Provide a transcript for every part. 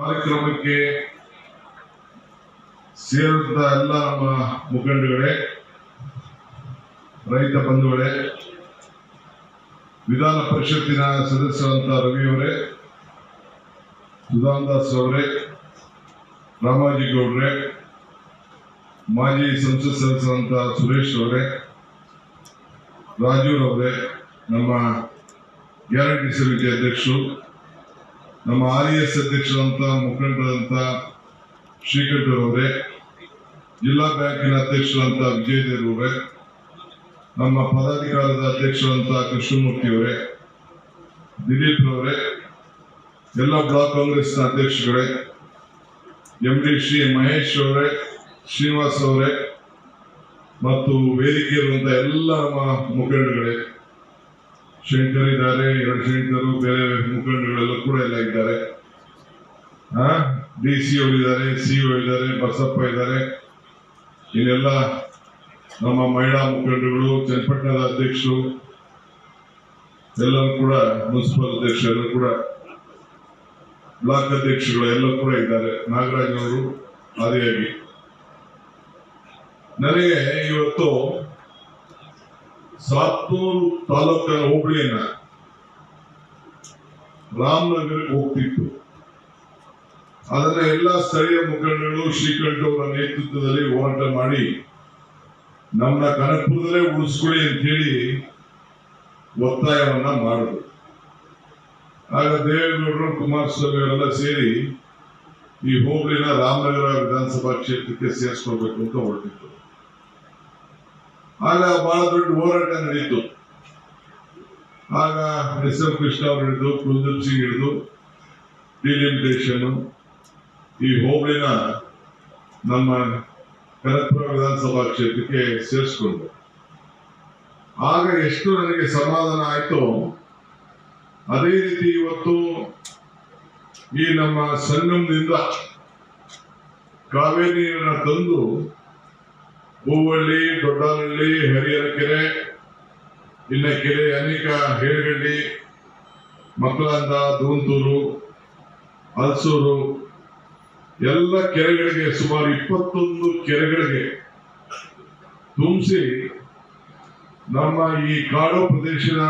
ಕಾರ್ಯಕ್ರಮಕ್ಕೆ ಸೇರಿದ ಎಲ್ಲ ನಮ್ಮ ಮುಖಂಡಗಳೇ, ರೈತ ಬಂಧುಗಳೇ, ವಿಧಾನ ಪರಿಷತ್ತಿನ ಸದಸ್ಯರಂತ ರವಿಯವರೇ ದಾಸ್ ಅವರೇ, ರಾಮಾಜಿ ಗೌಡ್ರೆ, ಮಾಜಿ ಸಂಸತ್ ಸದಸ್ಯರಂತ ಸುರೇಶ್ ಅವರೇ, ರಾಜೀವ್ ಅವರೇ, ನಮ್ಮ ಗ್ಯಾರಂಟಿ ಸಮಿತಿ ಅಧ್ಯಕ್ಷರು ನಮ್ಮ ಆರ್ ಎಸ್ ಅಧ್ಯಕ್ಷರಂತ, ಮುಖಂಡರಂತ ಶ್ರೀಕಂಠರವರೇ ಜಿಲ್ಲಾ ಬ್ಯಾಂಕಿನ ಅಧ್ಯಕ್ಷರಂತ ವಿಜಯ್ ಅವರೇ, ನಮ್ಮ ಪದಾಧಿಕಾರದ ಅಧ್ಯಕ್ಷರಂತ ಕೃಷ್ಣಮೂರ್ತಿ ಅವರೇ, ದಿಲೀಪ್ ಅವರೇ, ಎಲ್ಲ ಬ್ಲಾಕ್ ಕಾಂಗ್ರೆಸ್ನ ಅಧ್ಯಕ್ಷಗಳೇ ಎಂ ಡಿ ಶ್ರೀ ಮಹೇಶ್ ಅವರೇ, ಶ್ರೀನಿವಾಸ್ ಅವರೇ, ಮತ್ತು ವೇದಿಕೆ ಇರುವಂತಹ ಎಲ್ಲ ನಮ್ಮ ಮುಖಂಡಗಳೇ ಶಂಕರ್ ಇದ್ದಾರೆ ಎರಡು ಶಂಕರು ಬೇರೆ ಮುಖಂಡಗಳೆಲ್ಲ ಕೂಡ ಎಲ್ಲ ಇದ್ದಾರೆ. ಡಿ ಸಿ ಇದ್ದಾರೆ ಸಿ ಇದ್ದಾರೆ, ಬಸಪ್ಪ ಇದ್ದಾರೆ. ಇನ್ನೆಲ್ಲ ನಮ್ಮ ಮಹಿಳಾ ಮುಖಂಡಗಳು ಚನ್ನಪಟ್ಟಣದ ಅಧ್ಯಕ್ಷರು, ಎಲ್ಲರೂ ಕೂಡ, ಮುನ್ಸಿಪಲ್ ಅಧ್ಯಕ್ಷರು ಕೂಡ, ಬ್ಲಾಕ್ ಅಧ್ಯಕ್ಷರು ಎಲ್ಲ ಕೂಡ ಇದ್ದಾರೆ. ನಾಗರಾಜ್ ಅವರು ಆದಿಯಾಗಿ. ನನಗೆ ಇವತ್ತು ಸಾತ್ತೂರು ತಾಲೂಕಿನ ಹೋಬಳಿಯನ್ನ ರಾಮನಗರಕ್ಕೆ ಹೋಗ್ತಿತ್ತು ಅದನ್ನ ಎಲ್ಲ ಸ್ಥಳೀಯ ಮುಖಂಡರು ಶ್ರೀಕಂಠ ಅವರ ನೇತೃತ್ವದಲ್ಲಿ ಹೋರಾಟ ಮಾಡಿ ನಮ್ಮನ್ನ ಕನಕಪುರದಲ್ಲೇ ಉಳಿಸ್ಕೊಳ್ಳಿ ಅಂತೇಳಿ ಒತ್ತಾಯವನ್ನ ಮಾಡಿದ್ರು ಆಗ ದೇವೇಗೌಡರು ಕುಮಾರಸ್ವಾಮಿ ಅವರೆಲ್ಲ ಸೇರಿ ಈ ಹೋಬಳಿನ ರಾಮನಗರ ವಿಧಾನಸಭಾ ಕ್ಷೇತ್ರಕ್ಕೆ ಸೇರಿಸ್ಕೊಳ್ಬೇಕು ಅಂತ ಹೊರಟಿತ್ತು ಆಗ ಬಹಳ ದೊಡ್ಡ ಹೋರಾಟ ನಡೆಯಿತು. ಆಗ ಎಸ್ ಎಂ ಕೃಷ್ಣ ಅವರು ಹಿಡಿದು, ಕುಲ್ದೀಪ್ ಸಿಂಗ್ ಹಿಡಿದು ಡಿಲಿಮಿಟೇಷನ್ ಈ ಹೋಬಳಿನ ನಮ್ಮ ಕನಕಪುರ ವಿಧಾನಸಭಾ ಕ್ಷೇತ್ರಕ್ಕೆ ಸೇರಿಸ್ಕೊಂಡು ಆಗ ಎಷ್ಟು ನನಗೆ ಸಮಾಧಾನ ಆಯಿತು, ಅದೇ ರೀತಿ ಇವತ್ತು ಈ ನಮ್ಮ ಸಂಗಮದಿಂದ ಕಾವೇರಿ ನೀರನ್ನ ತಂದು ಹೂವಳ್ಳಿ ದೊಡ್ಡಹಳ್ಳಿ ಹರಿಹರ ಕೆರೆ ಇನ್ನ ಕೆರೆ ಅನೇಕ ಹೇಳಗಡ್ಡಿ ಮಕ್ಕಳಂದ ದೂಂತೂರು ಹಲಸೂರು, ಎಲ್ಲ ಕೆರೆಗಳಿಗೆ ಸುಮಾರು ಇಪ್ಪತ್ತೊಂದು ಕೆರೆಗಳಿಗೆ ತುಂಬಿಸಿ ನಮ್ಮ ಈ ಕಾಡು ಪ್ರದೇಶದ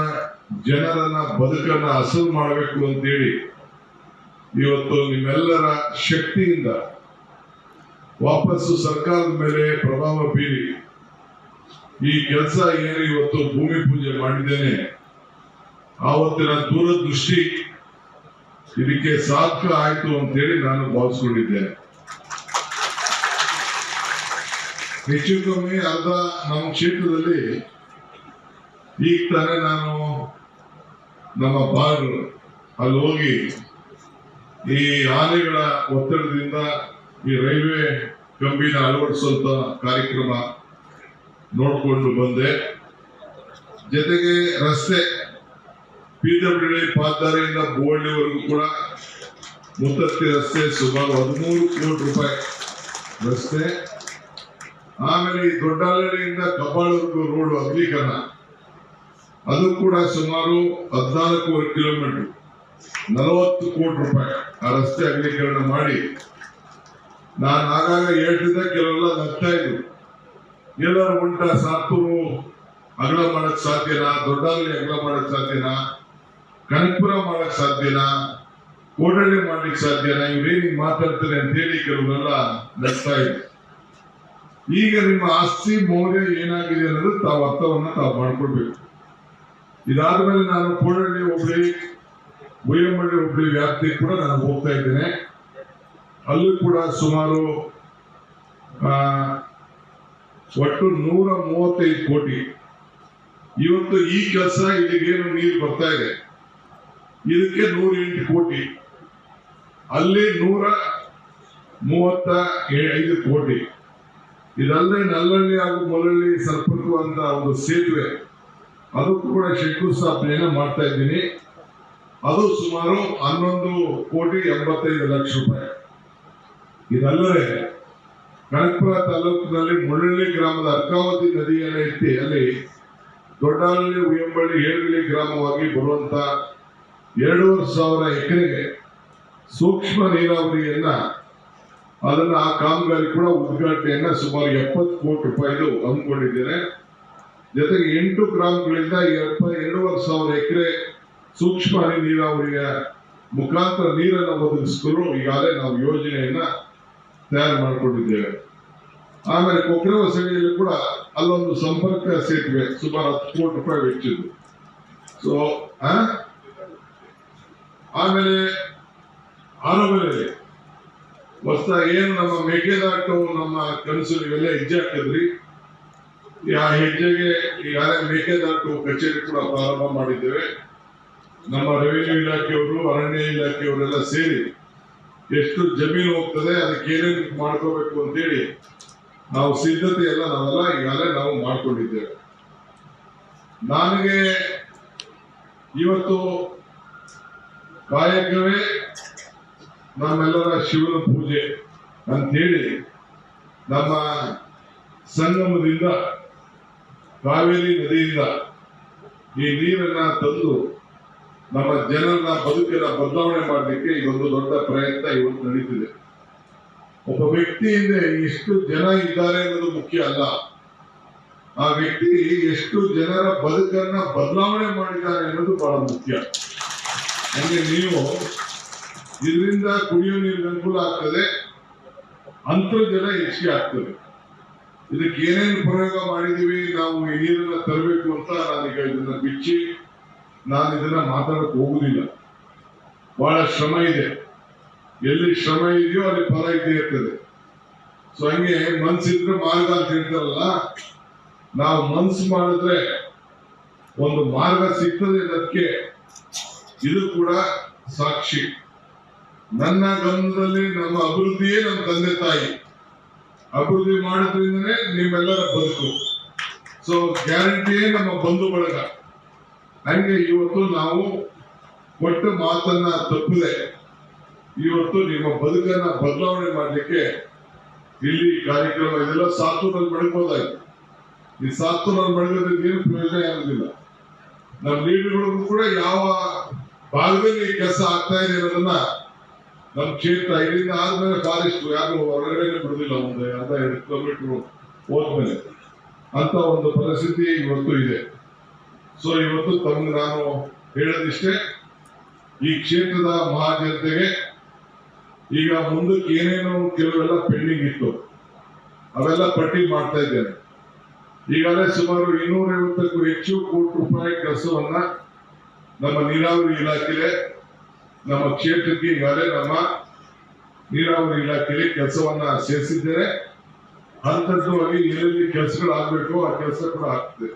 ಜನರನ್ನ ಬದುಕನ್ನ ಹಸರು ಮಾಡಬೇಕು ಅಂತೇಳಿ ಇವತ್ತು ನಿಮ್ಮೆಲ್ಲರ ಶಕ್ತಿಯಿಂದ ವಾಪಸ್ಸು ಸರ್ಕಾರದ ಮೇಲೆ ಪ್ರಭಾವ ಬೀರಿ ಈ ಕೆಲಸ ಏನು ಇವತ್ತು ಭೂಮಿ ಪೂಜೆ ಮಾಡಿದ್ದೇನೆ. ಆವತ್ತಿನ ದೂರದೃಷ್ಟಿ ಇದಕ್ಕೆ ಸಾರ್ಥಕ ಆಯ್ತು ಅಂತೇಳಿ ನಾನು ಭಾವಿಸ್ಕೊಂಡಿದ್ದೇನೆ. ಹೆಚ್ಚು ಕಮ್ಮಿ ಅರ್ಧ ನಮ್ಮ ಕ್ಷೇತ್ರದಲ್ಲಿ ಈಗ ತಾನೇ ನಾನು ನಮ್ಮ ಬಾರ್ ಅಲ್ಲಿ ಹೋಗಿ ಈ ಆನೆಗಳ ಒತ್ತಡದಿಂದ ಈ ರೈಲ್ವೆ ಕಂಬಿನ ಅಳವಡಿಸುವಂತ ಕಾರ್ಯಕ್ರಮ ನೋಡಿಕೊಂಡು ಬಂದೆ. ಜೊತೆಗೆ ರಸ್ತೆ ಪಿಡಬ್ಲ್ಯೂ ಪಾದಾರಿಯಿಂದ ಬೋಳ್ಳಿವರೆಗೂ ಕೂಡ ಮುತ್ತತ್ತಿ ರಸ್ತೆ ಸುಮಾರು ಹದಿಮೂರು ಕೋಟಿ ರೂಪಾಯಿ ರಸ್ತೆ. ಆಮೇಲೆ ಈ ದೊಡ್ಡಹಳ್ಳಿಯಿಂದ ಕಬ್ಬಾಳವರೆಗೂ ರೋಡ್ ಅಗಲೀಕರಣ ಅದು ಕೂಡ ಸುಮಾರು ಹದಿನಾಲ್ಕೂವರೆ ಕಿಲೋಮೀಟರ್. ನಲವತ್ತು ಕೋಟಿ ರೂಪಾಯಿ ಆ ರಸ್ತೆ ಅಗಲೀಕರಣ ಮಾಡಿ ನಾನು ಆಗಾಗ ಹೇಳ್ತಿದ್ದೆ, ಕೆಲವೆಲ್ಲ ನಗ್ತಾ ಇದ್ರು ಎಲ್ಲರೂ ಉಂಟ ಸಾತು ಅಗಲ ಮಾಡಕ್ ಸಾಧ್ಯನಾ? ದೊಡ್ಡಲ್ಲಿ ಅಗಲ ಮಾಡಕ್ ಸಾಧ್ಯನಾ? ಕನಕಪುರ ಮಾಡಕ್ ಸಾಧ್ಯನಾ? ಕೋಡಳ್ಳಿ ಮಾಡ್ಲಿಕ್ಕೆ ಸಾಧ್ಯನಾ? ಇವ್ರೇನ್ ಮಾತಾಡ್ತಾರೆ ಅಂತೇಳಿ ಕೆಲವರೆಲ್ಲ ನಗ್ತಾ ಇದೆ ಈಗ ನಿಮ್ಮ ಆಸ್ತಿ, ಮೌಲ್ಯ ಏನಾಗಿದೆ ಅನ್ನೋದು ತಾವು ಅರ್ಥವನ್ನ ತಾವು ಮಾಡ್ಕೊಳ್ಬೇಕು. ಇದಾದ್ಮೇಲೆ ನಾನು ಕೋಡಳ್ಳಿ ಹುಬ್ಳಿ ಬುಯ್ಯಮಳ್ಳಿ ಹುಬ್ಳಿ ವ್ಯಾಪ್ತಿ ಕೂಡ ನಾನು ಹೋಗ್ತಾ ಇದ್ದೇನೆ. ಅಲ್ಲೂ ಕೂಡ ಸುಮಾರು ಒಟ್ಟು ನೂರ ಮೂವತ್ತೈದು ಕೋಟಿ. ಇವತ್ತು ಈ ಕೆಲಸ ಇಲ್ಲಿಗೇನು ನೀರು ಬರ್ತಾ ಇದೆ? ಇದಕ್ಕೆ ನೂರ ಎಂಟು ಕೋಟಿ. ಅಲ್ಲಿ ನೂರ ಮೂವತ್ತ ಐದು ಕೋಟಿ. ಇದಲ್ಲದೆ ನಲ್ಲಳ್ಳಿ ಹಾಗೂ ಮೊಲಳ್ಳಿ ಸರ್ಪತ್ತು ಅಂತ ಒಂದು ಸೇತುವೆ. ಅದಕ್ಕೂ ಕೂಡ ಶಂಕುಸ್ಥಾಪನೆಯನ್ನು ಮಾಡ್ತಾ ಇದ್ದೀನಿ. ಅದು ಸುಮಾರು ಹನ್ನೊಂದು ಕೋಟಿ ಎಂಬತ್ತೈದು ಲಕ್ಷ ರೂಪಾಯಿ. ಇದಲ್ಲದೆ ಕನಕಪುರ ತಾಲೂಕಿನಲ್ಲಿ ಮುಳ್ಳಳ್ಳಿ ಗ್ರಾಮದ ಅರ್ಕಾವತಿ ನದಿಯನ್ನು ಎತ್ತಿ ಅಲ್ಲಿ ದೊಡ್ಡಹಳ್ಳಿ ಉಯ್ಯಂಬಳ್ಳಿ ಏಳಗಳ್ಳಿ ಗ್ರಾಮವಾಗಿ ಬರುವಂತ ಎರಡೂವರೆ ಸಾವಿರ ಎಕರೆಗೆ ಸೂಕ್ಷ್ಮ ನೀರಾವರಿಯನ್ನ ಅದನ್ನ ಆ ಕಾಮಗಾರಿ ಕೂಡ ಉದ್ಘಾಟನೆಯನ್ನ ಸುಮಾರು ಎಪ್ಪತ್ತು ಕೋಟಿ ರೂಪಾಯಿದು ಹಮ್ಮಿಕೊಂಡಿದ್ದೇನೆ. ಜೊತೆಗೆ ಎಂಟು ಗ್ರಾಮಗಳಿಂದ ಎರಡೂವರೆ ಸಾವಿರ ಎಕರೆ ಸೂಕ್ಷ್ಮ ಹನಿ ನೀರಾವರಿಯ ಮುಖಾಂತರ ನೀರನ್ನು ಒದಗಿಸಿಕೊಂಡು ಈಗಾಗಲೇ ನಾವು ಯೋಜನೆಯನ್ನ ತಯಾರು ಮಾಡಿಕೊಂಡಿದ್ದೇವೆ. ಆಮೇಲೆ ಕೊಕ್ಕರೆ ಸೇವೆಯಲ್ಲಿ ಕೂಡ ಅಲ್ಲೊಂದು ಸಂಪರ್ಕ ಸೇತುವೆ ಸುಮಾರು ಹತ್ತು ಕೋಟಿ ರೂಪಾಯಿ ವೆಚ್ಚದ್ದು ಸೊ ಆಮೇಲೆ ಆರೋಗ್ಯದಲ್ಲಿ ಹೊಸ ಏನು ನಮ್ಮ ಮೇಕೆದಾಟು, ನಮ್ಮ ಕನಸು ಇವೆಲ್ಲ ಹೆಜ್ಜೆ ಹಾಕಿದ್ರಿ. ಆ ಹೆಜ್ಜೆಗೆ ಈಗಾಗಲೇ ಮೇಕೆದಾಟು ಕಚೇರಿ ಕೂಡ ಪ್ರಾರಂಭ ಮಾಡಿದ್ದೇವೆ. ನಮ್ಮ ರೆವಿನ್ಯೂ ಇಲಾಖೆಯವರು, ಅರಣ್ಯ ಇಲಾಖೆಯವರೆಲ್ಲ ಸೇರಿ ಎಷ್ಟು ಜಮೀನು ಹೋಗ್ತದೆ ಅದಕ್ಕೆ ಏನೇನು ಮಾಡ್ಕೋಬೇಕು ಅಂತೇಳಿ ನಾವು ಸಿದ್ಧತೆ ಎಲ್ಲ ನಾವೆಲ್ಲ ಈಗಾಗಲೇ ನಾವು ಮಾಡ್ಕೊಂಡಿದ್ದೇವೆ. ನನಗೆ ಇವತ್ತು ಕಾಯಕವೇ ನಮ್ಮೆಲ್ಲರ ಶಿವನ ಪೂಜೆ ಅಂತೇಳಿ ನಮ್ಮ ಸಂಗಮದಿಂದ ಕಾವೇರಿ ನದಿಯಿಂದ ಈ ನೀರನ್ನ ತಂದು ನಮ್ಮ ಜನರ ಬದುಕಿನ ಬದಲಾವಣೆ ಮಾಡಲಿಕ್ಕೆ ಇದೊಂದು ದೊಡ್ಡ ಪ್ರಯತ್ನ ಇವತ್ತು ನಡೀತಿದೆ. ಒಬ್ಬ ವ್ಯಕ್ತಿಯಿಂದ ಎಷ್ಟು ಜನ ಇದ್ದಾರೆ ಅನ್ನೋದು ಮುಖ್ಯ ಅಲ್ಲ. ಆ ವ್ಯಕ್ತಿ ಎಷ್ಟು ಜನರ ಬದುಕನ್ನ ಬದಲಾವಣೆ ಮಾಡಿದ್ದಾರೆ ಅನ್ನೋದು ಬಹಳ ಮುಖ್ಯ. ಹಂಗೆ ನೀವು ಇದರಿಂದ ಕುಡಿಯೋ ನೀರಿಗೆ ಅನುಕೂಲ ಆಗ್ತದೆ, ಅಂತರ್ಜಲ ಹೆಚ್ಚಿಗೆ ಆಗ್ತದೆ. ಇದಕ್ಕೆ ಏನೇನು ಪ್ರಯೋಗ ಮಾಡಿದೀವಿ ನಾವು ನೀರನ್ನ ತರಬೇಕು ಅಂತ ನಾನೀಗ ಇದನ್ನ ಬಿಚ್ಚಿ ನಾನು ಇದನ್ನ ಮಾತಾಡಕ್ ಹೋಗುದಿಲ್ಲ. ಬಹಳ ಶ್ರಮ ಇದೆ. ಎಲ್ಲಿ ಶ್ರಮ ಇದೆಯೋ ಅಲ್ಲಿ ಫಲ ಇದ್ದೇ ಇರ್ತದೆ. ಸೊ ಹಂಗೆ ಮನ್ಸಿದ್ರೆ ಮಾರ್ಗ ಅಂತ ಹೇಳ್ತಾರಲ್ಲ, ನಾವು ಮನ್ಸು ಮಾಡಿದ್ರೆ ಒಂದು ಮಾರ್ಗ ಸಿಗ್ತದೆ ಅದಕ್ಕೆ ಇದು ಕೂಡ ಸಾಕ್ಷಿ. ನನ್ನ ಗಮನದಲ್ಲಿ ನಮ್ಮ ಅಭಿವೃದ್ಧಿಯೇ ನಮ್ಮ ತಂದೆ ತಾಯಿ. ಅಭಿವೃದ್ಧಿ ಮಾಡೋದ್ರಿಂದನೇ ನಿಮ್ಮೆಲ್ಲರ ಬದುಕು. ಸೊ ಗ್ಯಾರಂಟಿಯೇ ನಮ್ಮ ಬಂಧು ಬಳಗ ಹಂಗೆ ಇವತ್ತು ನಾವು ಕೊಟ್ಟ ಮಾತನ್ನ ತಪ್ಪದೆ. ಇವತ್ತು ನಿಮ್ಮ ಬದುಕನ್ನ ಬದಲಾವಣೆ ಮಾಡಲಿಕ್ಕೆ ಇಲ್ಲಿ ಕಾರ್ಯಕ್ರಮ ಇದೆಲ್ಲ ಸಾತ್ವನಲ್ಲಿ ಮಡಗ್ಬೋದಾಯ್ತು. ಈ ಸಾತ್ವನಲ್ಲಿ ಮಡಗೋದ್ರಿಂದ ಏನು ಪ್ರಯೋಜನ ಆಗೋದಿಲ್ಲ. ನಮ್ಮ ಲೀಡರ್ಗಳಿಗೂ ಕೂಡ ಯಾವ ಭಾಗದಲ್ಲಿ ಕೆಲಸ ಆಗ್ತಾ ಇದೆ ಅನ್ನೋದನ್ನ ನಮ್ಮ ಕ್ಷೇತ್ರ ಇಲ್ಲಿಂದ ಆದ್ಮೇಲೆ ಫಾರೆಸ್ಟ್ ಯಾರು ಹೊರಗಡೆ ಬಿಡುದಿಲ್ಲ ಒಂದು ಅರ್ಧ ಎರಡು ಕಿಲೋಮೀಟರ್ ಹೋದ್ಮೇಲೆ. ಅಂತ ಒಂದು ಪರಿಸ್ಥಿತಿ ಇವತ್ತು ಇದೆ. ಸೊ ಇವತ್ತು ತಮಗೆ ನಾನು ಹೇಳೋದಿಷ್ಟೇ, ಈ ಕ್ಷೇತ್ರದ ಮಹಾಜನತೆಗೆ ಈಗ ಮುಂದಕ್ಕೆ ಏನೇನು ಕೆಲವೆಲ್ಲ ಪೆಂಡಿಂಗ್ ಇತ್ತು, ಅವೆಲ್ಲ ಪಟ್ಟಿ ಮಾಡ್ತಾ ಇದ್ದೇನೆ. ಈಗಾಗಲೇ ಸುಮಾರು ಇನ್ನೂರ ಐವತ್ತಕ್ಕೂ ಹೆಚ್ಚು ಕೋಟಿ ರೂಪಾಯಿ ಕೆಲಸವನ್ನ ನಮ್ಮ ನೀರಾವರಿ ಇಲಾಖೆ ನಮ್ಮ ಕ್ಷೇತ್ರಕ್ಕೆ ಈಗಾಗಲೇ ನಮ್ಮ ನೀರಾವರಿ ಇಲಾಖೆಯಲ್ಲಿ ಕೆಲಸವನ್ನ ಸೇರಿಸಿದ್ದೇನೆ. ಹಂತವಾಗಿ ಎಲ್ಲೆಲ್ಲಿ ಕೆಲಸಗಳು ಆಗ್ಬೇಕು ಆ ಕೆಲಸ ಕೂಡ ಆಗ್ತದೆ.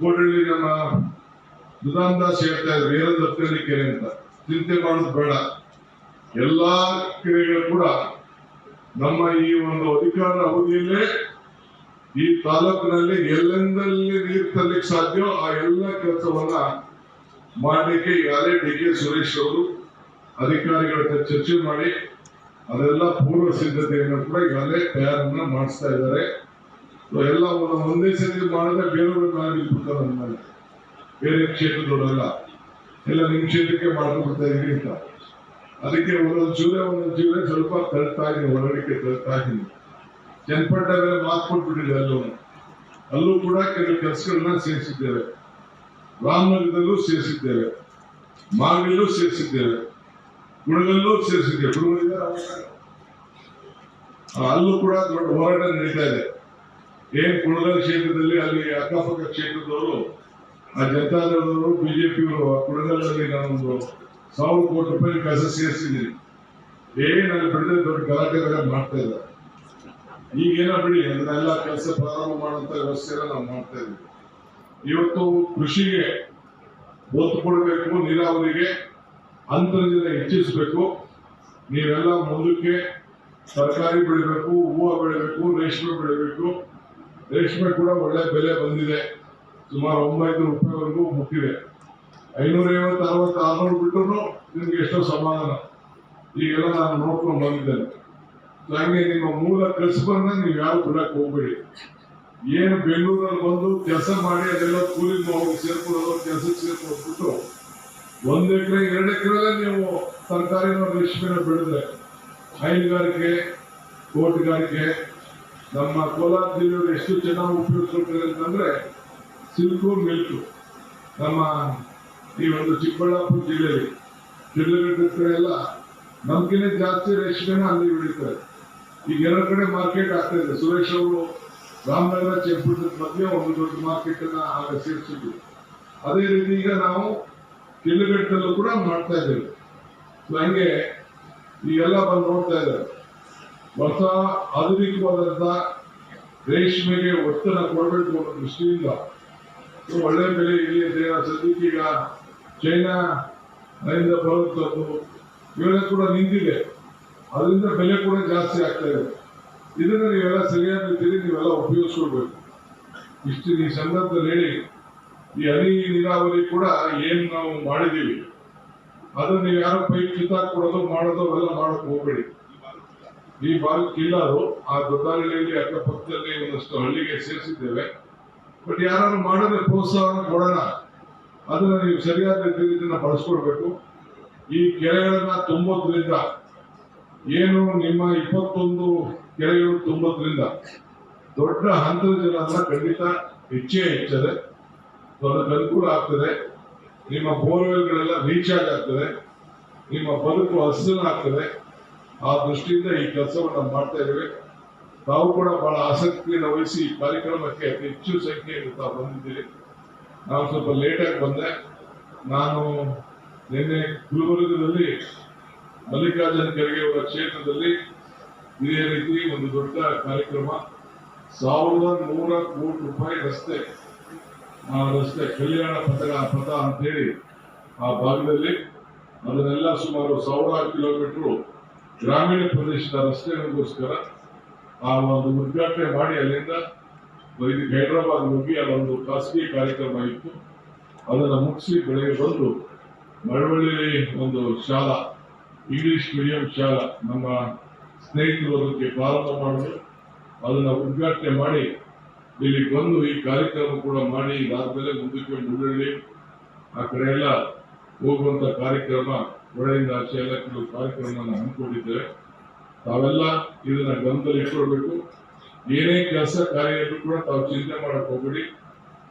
ಕೋಟಳ್ಳಿ ನಮ್ಮ ದಾಸ್ ಹೇಳ್ತಾ ಇದ್ರು. ಅಂತ. ಚಿಂತೆ ಮಾಡೋದು ಬೇಡ. ಎಲ್ಲಾ ಕೆರೆಗಳು ಕೂಡ ನಮ್ಮ ಈ ಒಂದು ಅಧಿಕಾರ ಅವಧಿಯಲ್ಲೇ ಈ ತಾಲೂಕಿನಲ್ಲಿ ಎಲ್ಲೆಂದಲ್ಲಿ ನೀರು ತರಲಿಕ್ಕೆ ಸಾಧ್ಯ ಆ ಎಲ್ಲ ಕೆಲಸವನ್ನ ಮಾಡಲಿಕ್ಕೆ ಈಗಾಗಲೇ ಡಿ ಕೆ ಸುರೇಶ್ ಅವರು ಅಧಿಕಾರಿಗಳ ಚರ್ಚೆ ಮಾಡಿ ಅದೆಲ್ಲ ಪೂರ್ವ ಸಿದ್ಧತೆಯನ್ನು ಕೂಡ ಈಗಾಗಲೇ ತಯಾರನ್ನ ಮಾಡಿಸ್ತಾ ಇದ್ದಾರೆ. ಎಲ್ಲ ಒಂದು ಸರಿ ಮಾಡಿದ್ರೆ ಬೇರೆಯವ್ರ ಮಾಡಿ ಬೇರೆ ಕ್ಷೇತ್ರದವರೆಲ್ಲ. ಎಲ್ಲ ನಿಮ್ಮ ಕ್ಷೇತ್ರಕ್ಕೆ ಮಾಡ್ಕೊಡ್ತಾ ಇದ್ರಿ ಅಂತ. ಅದಕ್ಕೆ ಒಂದೊಂದು ಚೂರೆ ಒಂದೊಂದು ಚೂರೆ ಸ್ವಲ್ಪ ತಳ್ತಾ ಇದೀನಿ ಒಳಗಡೆ ತಳ್ತಾ ಇದ್ದೀನಿ ಚನ್ನಪಟ್ಟ ಮೇಲೆ ಕೊಟ್ಬಿಟ್ಟಿದೆ ಅಲ್ಲೂ. ಅಲ್ಲೂ ಕೂಡ ಕೆಲವು ಕೆಲಸಗಳನ್ನ ಸೇರಿಸಿದ್ದೇವೆ. ರಾಮನಗರದಲ್ಲೂ ಸೇರಿಸಿದ್ದೇವೆ. ಮಾಗಡಿಯಲ್ಲೂ ಸೇರಿಸಿದ್ದೇವೆ. ಗುಣಗಲ್ಲೂ ಸೇರಿಸಿದ್ದೇವೆ. ಅಲ್ಲೂ ಕೂಡ ದೊಡ್ಡ ಹೋರಾಟ ನಡೀತಾ ಇದೆ. ಏನ್ ಕುಣಗಲ್ ಕ್ಷೇತ್ರದಲ್ಲಿ ಅಲ್ಲಿ ಅಕ್ಕಪಕ್ಕ ಕ್ಷೇತ್ರದವರು, ಆ ಜನತಾದಳದವರು, ಬಿಜೆಪಿಯವರು ಕುಣಗಲ್ನಲ್ಲಿ ನಾನೊಂದು ಸಾವಿರ ಕೋಟಿ ರೂಪಾಯಿ ಕೆಲಸ ಸೇರಿಸಿದ್ದೀನಿ. ಏನ್ ಅಲ್ಲಿ ಬಿಡದೆ ದೊಡ್ಡ ಗಲಾಟೆಗಳ ಮಾಡ್ತಾ ಇದ್ದಾರೆ. ಈಗೇನೋ ಬಿಡಿ ಅದನ್ನೆಲ್ಲ ಕೆಲಸ ಪ್ರಾರಂಭ ಮಾಡುವಂತ ವ್ಯವಸ್ಥೆನ ನಾವು ಮಾಡ್ತಾ ಇದ್ದೀವಿ. ಇವತ್ತು ಕೃಷಿಗೆ ಒತ್ತು ಕೊಡಬೇಕು, ನೀರಾವರಿಗೆ ಅಂತರ್ಜಲ ಹೆಚ್ಚಿಸಬೇಕು. ನೀವೆಲ್ಲ ಮುಂದಕ್ಕೆ ತರಕಾರಿ ಬೆಳಿಬೇಕು, ಹೂವು ಬೆಳಿಬೇಕು, ರೇಷ್ಮೆ ಬೆಳಿಬೇಕು. ರೇಷ್ಮೆ ಕೂಡ ಒಳ್ಳೆ ಬೆಲೆ ಬಂದಿದೆ. ಸುಮಾರು ಒಂಬೈನೂರು ರೂಪಾಯಿವರೆಗೂ ಮುಟ್ಟಿದೆ. ಐನೂರ ಐವತ್ತು ಅರವತ್ತು, ಆರ್ನೂರು ಬಿಟ್ಟರು ನಿಮ್ಗೆ ಎಷ್ಟೋ ಸಮಾಧಾನ. ಈಗೆಲ್ಲ ನಾನು ನೋಡ್ಕೊಂಡು ಬಂದಿದ್ದೇನೆ. ಹಾಗೆ ನಿಮ್ಮ ಮೂಲ ಕಸಬನ್ನ ನೀವು ಯಾರು ಬಿಡಕ್ ಹೋಗ್ಬೇಡಿ. ಏನು ಬೆಂಗಳೂರಲ್ಲಿ ಬಂದು ಕೆಲಸ ಮಾಡಿ ಅದೆಲ್ಲ ಕೂಲಿ ಹೋಗಿ ಸೇರ್ಕೊಳ್ಳೋದು, ಕೆಲಸಕ್ಕೆ ಸೇರ್ಕೊಂಡ್ಬಿಟ್ಟು ಒಂದು ಎಕರೆ, ಎರಡು ಎಕರೆ ನೀವು ತರಕಾರಿನ ರೇಷ್ಮೆನ ಬೆಳೆದ್ರೆ, ಹೈನುಗಾರಿಕೆ ತೋಟಗಾರಿಕೆ ನಮ್ಮ ಕೋಲಾರ ಜಿಲ್ಲೆಯವರು ಎಷ್ಟು ಚೆನ್ನಾಗಿ ಉಪಯೋಗಿಸ್ಕೊಳ್ತಾರೆ ಅಂತಂದ್ರೆ ಸಿಲ್ಕು ಮಿಲ್ಕು. ನಮ್ಮ ಈ ಒಂದು ಚಿಕ್ಕಬಳ್ಳಾಪುರ ಜಿಲ್ಲೆಯಲ್ಲಿ ಜಿಲ್ಲೆಗಳ ಕಡೆ ಎಲ್ಲ ನಮ್ಗಿಂತ ಜಾಸ್ತಿ ರೇಷ್ಮೆನ ಅಲ್ಲಿ ಬೆಳೀತಾರೆ. ಈಗ ಎರಡು ಕಡೆ ಮಾರ್ಕೆಟ್ ಆಗ್ತಾ ಇದೆ. ಸುರೇಶ್ ಅವರು ರಾಮನಗರ ಚೆಂಪುಟದ ಮಧ್ಯೆ ಒಂದು ದೊಡ್ಡ ಮಾರ್ಕೆಟ್ ಅನ್ನ ಆಗ ಸೇರಿಸಿದ್ವಿ ಅದೇ ರೀತಿ ಈಗ ನಾವು ಶಿಡ್ಲಘಟ್ಟದಲ್ಲೂ ಕೂಡ ಮಾಡ್ತಾ ಇದ್ದೇವೆ. ಸೊ ಹಂಗೆ ಈಗೆಲ್ಲ ಬಂದು ನೋಡ್ತಾ ಇದ್ದಾರೆ. ಹೊಸ ಆಧುನಿಕವಾದಂತ ರೇಷ್ಮೆಗೆ ಒತ್ತಡ ಕೊಡಬೇಕು ಅನ್ನೋ ದೃಷ್ಟಿಯಿಂದ ಒಳ್ಳೆ ಬೆಲೆ ಇಲ್ಲಿ ಅಂತ ಸದ್ಯಕ್ಕೆ ಚೈನಾ ಇಂದ ಬರುವಂಥದ್ದು ಇವೆಲ್ಲ ಕೂಡ ನಿಂತಿದೆ. ಅದರಿಂದ ಬೆಲೆ ಕೂಡ ಜಾಸ್ತಿ ಆಗ್ತಾ ಇದೆ. ಇದನ್ನ ನೀವೆಲ್ಲ ಸರಿಯಾದ ರೀತಿಯಲ್ಲಿ ನೀವೆಲ್ಲ ಉಪಯೋಗಿಸ್ಕೊಳ್ಬೇಕು. ಇಷ್ಟು ಈ ಸಂದರ್ಭದಲ್ಲಿ ಹೇಳಿ, ಈ ಹನಿ ನೀರಾವರಿ ಕೂಡ ಏನ್ ನಾವು ಮಾಡಿದೀವಿ ಅದನ್ನ ನೀವು ಯಾರೋ ಪೈಪ್ ಕಿತ್ತಾಕೊಡೋದು ಮಾಡೋದು ಅವೆಲ್ಲ ಮಾಡಕ್ ಹೋಗ್ಬೇಡಿ. ಈ ಬಾಲ್ ಕಿಲ್ಲರು ಆ ದೊಡ್ಡಹಳ್ಳಿಯಲ್ಲಿ ಅಕ್ಕಪಕ್ಕದಲ್ಲಿ ಒಂದಷ್ಟು ಹಳ್ಳಿಗೆ ಸೇರಿಸಿದ್ದೇವೆ. ಬಟ್ ಯಾರು ಮಾಡದೆ ಪ್ರೋತ್ಸಾಹ ಕೊಡೋಣ. ಅದನ್ನ ನೀವು ಸರಿಯಾದ ರೀತಿಯಿಂದ ಬಳಸ್ಕೊಡ್ಬೇಕು ಈ ಕೆರೆಗಳನ್ನ ತುಂಬೋದ್ರಿಂದ, ಏನು ನಿಮ್ಮ ಇಪ್ಪತ್ತೊಂದು ಕೆರೆಗಳು ತುಂಬೋದ್ರಿಂದ ದೊಡ್ಡ ಹಂತದ ಜನ ಖಂಡಿತ ಹೆಚ್ಚೇ ಹೆಚ್ಚದೆ. ದೊಡ್ಡ ಅನುಕೂಲ ಆಗ್ತದೆ. ನಿಮ್ಮ ಬೋರ್ವೆಲ್ಗಳೆಲ್ಲ ರೀಚಾರ್ಜ್ ಆಗ್ತದೆ. ನಿಮ್ಮ ಬದುಕು ಹಸಿರು ಆಗ್ತದೆ ಆ ದೃಷ್ಟಿಯಿಂದ ಈ ಕೆಲಸವನ್ನು ಮಾಡ್ತಾ ಇದ್ದೇವೆ. ತಾವು ಕೂಡ ಬಹಳ ಆಸಕ್ತಿಯನ್ನು ವಹಿಸಿ ಈ ಕಾರ್ಯಕ್ರಮಕ್ಕೆ ಅತಿ ಹೆಚ್ಚು ಸಂಖ್ಯೆಯಲ್ಲಿ ತಾವು ಬಂದಿದ್ದೀರಿ. ನಾನು ಸ್ವಲ್ಪ ಲೇಟಾಗಿ ಬಂದೆ. ನಾನು ನಿನ್ನೆ ಗುಲ್ಬರ್ಗದಲ್ಲಿ ಮಲ್ಲಿಕಾರ್ಜುನ ಖರ್ಗೆ ಅವರ ಕ್ಷೇತ್ರದಲ್ಲಿ ಇದೇ ರೀತಿ ಒಂದು ದೊಡ್ಡ ಕಾರ್ಯಕ್ರಮ. ಸಾವಿರದ ನೂರ ಕೋಟಿ ರೂಪಾಯಿ ರಸ್ತೆ, ಆ ರಸ್ತೆ ಕಲ್ಯಾಣ ಪಥ ಪಥ ಅಂತೇಳಿ ಆ ಭಾಗದಲ್ಲಿ. ಅದನ್ನೆಲ್ಲ ಸುಮಾರು ಸಾವಿರಾರು ಕಿಲೋಮೀಟರ್ ಗ್ರಾಮೀಣ ಪ್ರದೇಶದ ರಸ್ತೆಗಳಿಗೋಸ್ಕರ ಆ ಒಂದು ಉದ್ಘಾಟನೆ ಮಾಡಿ ಅಲ್ಲಿಂದ ಹೈದರಾಬಾದ್ ಹೋಗಿ ಅಲ್ಲೊಂದು ಖಾಸಗಿ ಕಾರ್ಯಕ್ರಮ ಇತ್ತು. ಅದನ್ನು ಮುಗಿಸಿ ಬೆಳಗ್ಗೆ ಬಂದು ಮಳವಳ್ಳಿ ಒಂದು ಶಾಲಾ, ಇಂಗ್ಲಿಷ್ ಮೀಡಿಯಂ ಶಾಲಾ ನಮ್ಮ ಸ್ನೇಹಿತರು ಅದಕ್ಕೆ ಪ್ರಾರಂಭ ಮಾಡಿದ್ರು. ಅದನ್ನು ಉದ್ಘಾಟನೆ ಮಾಡಿ ಇಲ್ಲಿ ಬಂದು ಈ ಕಾರ್ಯಕ್ರಮ ಕೂಡ ಮಾಡಿ, ಇದಾದ್ಮೇಲೆ ಮುಂದಕ್ಕೆ ಮುಳ್ಳಳ್ಳಿ, ಆ ಕಡೆ ಎಲ್ಲ ಹೋಗುವಂತ ಕಾರ್ಯಕ್ರಮ ಒಳಗಿಂದ ಆಚೆ ಎಲ್ಲ ಕೆಲವು ಕಾರ್ಯಕ್ರಮವನ್ನು ಹಮ್ಮಿಕೊಂಡಿದ್ದೇವೆ ತಾವೆಲ್ಲ ಇದನ್ನ ಗಮನದಲ್ಲಿ ಇಟ್ಕೊಳ್ಬೇಕು. ಏನೇ ಕೆಲಸ ಕಾರ್ಯ ಇದ್ರು ಕೂಡ ತಾವು ಚಿಂತೆ ಮಾಡಕ್ ಹೋಗ್ಬೇಡಿ.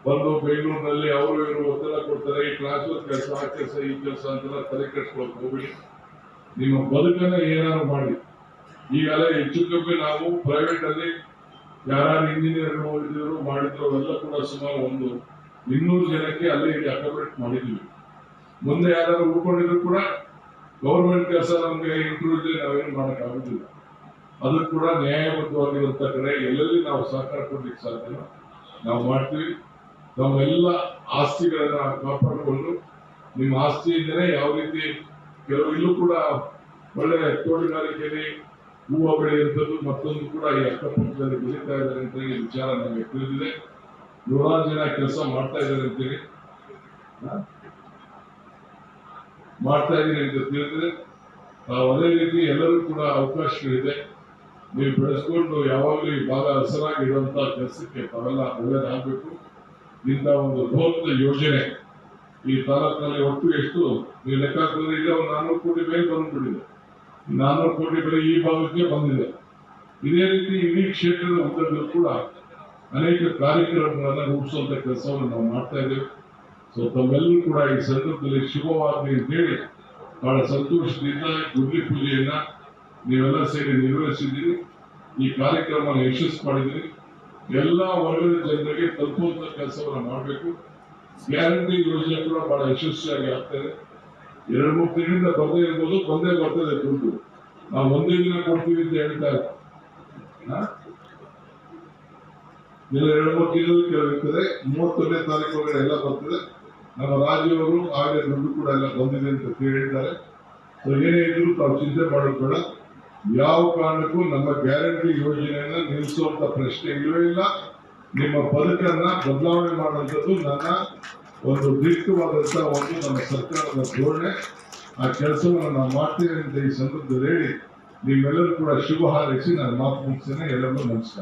ಬಂದು ಬೆಂಗಳೂರಿನಲ್ಲಿ ಅವರು ಇವರು ಒತ್ತಡ ಕೊಡ್ತಾರೆ, ಈ ಟ್ರಾನ್ಸ್ಫರ್ ಕೆಲಸ, ಆ ಕೆಲಸ, ಈ ಕೆಲಸ ಅಂತೆಲ್ಲ ತಲೆ ಕೆಡಿಸ್ಕೊಳಕ್ ಹೋಗ್ಬೇಡಿ. ನಿಮ್ಮ ಬದುಕನ್ನ ಏನಾದ್ರು ಮಾಡಿ. ಈಗಾಗಲೇ ಹೆಚ್ಚು ಕಮ್ಮಿ ನಾವು ಪ್ರೈವೇಟ್ ಅಲ್ಲಿ ಯಾರು ಇಂಜಿನಿಯರ್ಗಳು ಇದ್ರು ಮಾಡಿದ್ರು, ಅವೆಲ್ಲ ಕೂಡ ಸುಮಾರು ಒಂದು ಇನ್ನೂರು ಜನಕ್ಕೆ ಅಲ್ಲಿ ಅಕಾಮಿಡೇಟ್ ಮಾಡಿದ್ವಿ ಮುಂದೆ ಯಾರು ಉಳ್ಕೊಂಡಿದ್ರು ಕೂಡ ಗೌರ್ಮೆಂಟ್ ಕೆಲಸ ನಮಗೆ ಇಂಟರ್ವ್ಯೂ ನಾವೇನು ಮಾಡಕ್ ಆಗುದಿಲ್ಲ. ಅದು ಕೂಡ ನ್ಯಾಯಬದ್ಧವಾಗಿರುವಂತ ಕಡೆ ಎಲ್ಲೆಲ್ಲಿ ನಾವು ಸಹಕಾರ ಕೊಡ್ಲಿಕ್ಕೆ ಸಾಧ್ಯವೋ, ನಾವು ಮಾಡ್ತೀವಿ. ನಮ್ಮೆಲ್ಲ ಆಸ್ತಿಗಳನ್ನ ಕಾಪಾಡಿಕೊಂಡು ನಿಮ್ಮ ಆಸ್ತಿ ಆಸ್ತಿಯಿಂದನೇ ಯಾವ ರೀತಿ ಕೆಲವು ಇಲ್ಲೂ ಕೂಡ ಒಳ್ಳೆ ತೋಟಗಾರಿಕೆಯಲ್ಲಿ ಹೂವು ಬೆಳೆಯುವಂಥದ್ದು ಮತ್ತೊಂದು ಕೂಡ ಈ ಅಕ್ಕಪಕ್ಕದಲ್ಲಿ ಬೆಳೀತಾ ಇದ್ದಾರೆ ಅಂತ ಹೇಳಿ ವಿಚಾರ ನಮಗೆ ತಿಳಿದಿದೆ. ನೂರಾರು ಜನ ಕೆಲಸ ಮಾಡ್ತಾ ಇದ್ದಾರೆ ಅಂತೇಳಿ? ಮಾಡ್ತಾ ಇದ್ದೀರಿ ಅಂತ ತಿಳಿದ್ರೆ ಅದೇ ರೀತಿ ಎಲ್ಲರೂ ಕೂಡ ಅವಕಾಶಗಳಿದೆ. ನೀವು ಬೆಳೆಸ್ಕೊಂಡು ಯಾವಾಗಲೂ ಈ ಭಾಗ ಹಸರಾಗಿರುವಂತಹ ಕೆಲಸಕ್ಕೆ ತಾವೆಲ್ಲ ಒಳ್ಳೇದಾಗಬೇಕು. ಇಂಥ ಒಂದು ಬೃಹತ್ ಯೋಜನೆ ಈ ತಾಲೂಕಿನಲ್ಲಿ ಒಟ್ಟು ಎಷ್ಟು? ನೀವು ಲೆಕ್ಕ ಹಾಕಿದ್ರೆ ಈಗ ಒಂದು ನಾನ್ನೂರು ಕೋಟಿ ಮೇಲೆ ಬಂದ್ಬಿಟ್ಟಿದೆ. ನಾನ್ನೂರು ಕೋಟಿ ಬೆಲೆ ಈ ಭಾಗಕ್ಕೆ ಬಂದಿದೆ. ಇದೇ ರೀತಿ ಇಡೀ ಕ್ಷೇತ್ರದ ಉದ್ದಗಳು ಕೂಡ ಅನೇಕ ಕಾರ್ಯಕ್ರಮಗಳನ್ನ ರೂಪಿಸುವಂತ ಕೆಲಸವನ್ನು ನಾವು ಮಾಡ್ತಾ ಇದ್ದೇವೆ. ಸೊ ತಮ್ಮೆಲ್ಲರೂ ಕೂಡ ಈ ಸಂದರ್ಭದಲ್ಲಿ ಶುಭವಾಗಲಿ ಅಂತೇಳಿ ಬಹಳ ಸಂತೋಷದಿಂದ ಗುಡ್ಲಿ ಪೂಜೆಯನ್ನ ನೀವೆಲ್ಲ ಸೇರಿ ನಿರ್ವಹಿಸಿದ್ದೀರಿ ಈ ಕಾರ್ಯಕ್ರಮ ಯಶಸ್ಸು ಮಾಡಿದ್ದೀರಿ ಎಲ್ಲ ವರ್ಗದ ಜನರಿಗೆ ತಲುಪುವಂತ ಕೆಲಸವನ್ನು ಮಾಡಬೇಕು ಗ್ಯಾರಂಟಿ ಯೋಜನೆ ಕೂಡ ಬಹಳ ಯಶಸ್ವಿಯಾಗಿ ಆಗ್ತದೆ ಎರಡು ಮೂರು ತಿಂಗಳಿಂದ ಬರದೇ ಇರ್ಬೋದು ಬಂದೇ ಬರ್ತದೆ ದುಡ್ಡು ನಾವು ಒಂದೇ ದಿನ ಕೊಡ್ತೀವಿ ಅಂತ ಹೇಳ್ತಾ. ಇನ್ನು ಎರಡು ಮೂರು ತಿಂಗಳು ಕೆಲವು ಇರ್ತದೆ ಮೂವತ್ತೊಂದನೇ ತಾರೀಕು ಎಲ್ಲ ಬರ್ತದೆ. ನಮ್ಮ ರಾಜ್ಯವರು ಆಗಲೇ ದುಡ್ಡು ಕೂಡ ಎಲ್ಲ ಬಂದಿದೆ ಅಂತ ಹೇಳಿದ್ದಾರೆ ಸೊ ಏನೇ ಇದ್ರು ತಾವು ಚಿಂತೆ ಮಾಡೋದು ಯಾವ ಕಾರಣಕ್ಕೂ ನಮ್ಮ ಗ್ಯಾರಂಟಿ ಯೋಜನೆಯನ್ನ ನಿಲ್ಲಿಸುವಂತ ಪ್ರಶ್ನೆ ಇಲ್ಲವೇ ಇಲ್ಲ. ನಿಮ್ಮ ಬದುಕನ್ನ ಬದಲಾವಣೆ ಮಾಡುವಂಥದ್ದು ನನ್ನ ಒಂದು ದೀರ್ಘವಾದಂತಹ ಒಂದು ನಮ್ಮ ಸರ್ಕಾರದ ಧೋರಣೆ. ಆ ಕೆಲಸವನ್ನು ನಾವು ಮಾಡ್ತೇವೆ ಅಂತ ಈ ಸಂದರ್ಭದಲ್ಲಿ ಹೇಳಿ ನೀವೆಲ್ಲರೂ ಕೂಡ ಶುಭ ಹಾರೈಸಿ ನಾನು ಮಾತು ಮುಗಿಸ್ತೇನೆ. ಎಲ್ಲರಿಗೂ ನಮಸ್ಕಾರ.